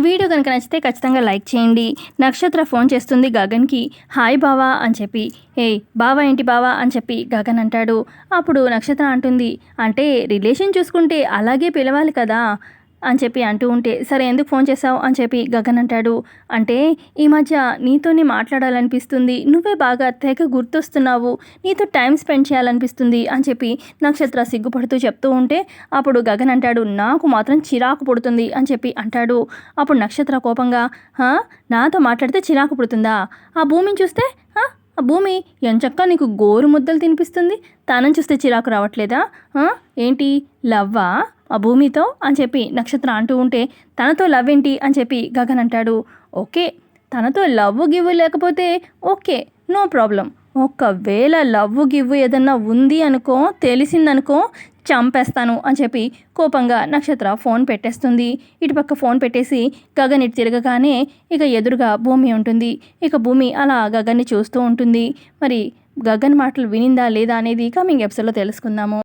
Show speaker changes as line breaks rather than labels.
Video కనుక నచ్చితే ఖచ్చితంగా లైక్ చేయండి. నక్షత్ర ఫోన్ చేస్తుంది గగన్కి. హాయ్ బావా అని చెప్పి. ఏ బావా ఏంటి బావా అని చెప్పి గగన్ అంటాడు. అప్పుడు నక్షత్ర అంటుంది. అంటే రిలేషన్ చూసుకుంటే అలాగే పిలవాలి కదా. అని చెప్పి అంటూ ఉంటే సరే ఎందుకు ఫోన్ చేసావు అని చెప్పి గగన్ అంటాడు. అంటే ఈ మధ్య నీతోనే మాట్లాడాలనిపిస్తుంది. నువ్వే బాగా తెగ గుర్తొస్తున్నావు. నీతో టైం స్పెండ్ చేయాలనిపిస్తుంది. అని చెప్పి నక్షత్ర సిగ్గుపడుతూ చెప్తూ ఉంటే అప్పుడు గగన్ అంటాడు నాకు మాత్రం చిరాకు పుడుతుంది. అని చెప్పి అంటాడు. అప్పుడు నక్షత్ర కోపంగా నాతో మాట్లాడితే చిరాకు పుడుతుందా? ఆ భూమిని చూస్తే ఆ భూమి ఎంచక్క నీకు గోరు ముద్దలు తినిపిస్తుంది? తనని చూస్తే చిరాకు రావట్లేదా? ఏంటి? లవ్వా? ఆ భూమితో అని చెప్పి నక్షత్ర అంటూ ఉంటే తనతో లవ్ ఏంటి అని చెప్పి గగన్ అంటాడు. ఓకే తనతో లవ్ గివ్ లేకపోతే ఓకే నో ప్రాబ్లం. ఒకవేళ లవ్ గివ్ ఏదన్నా ఉంది అనుకో తెలిసిందనుకో చంపేస్తాను అని చెప్పి కోపంగా నక్షత్ర ఫోన్ పెట్టేస్తుంది. ఇటుపక్క ఫోన్ పెట్టేసి గగన్ ఇటు తిరగగానే ఇక ఎదురుగా భూమి ఉంటుంది. ఇక భూమి అలా గగన్ని చూస్తూ ఉంటుంది. మరి గగన్ మాటలు వినిందా లేదా అనేది కమింగ్ ఎపిసోడ్లో తెలుసుకుందాము.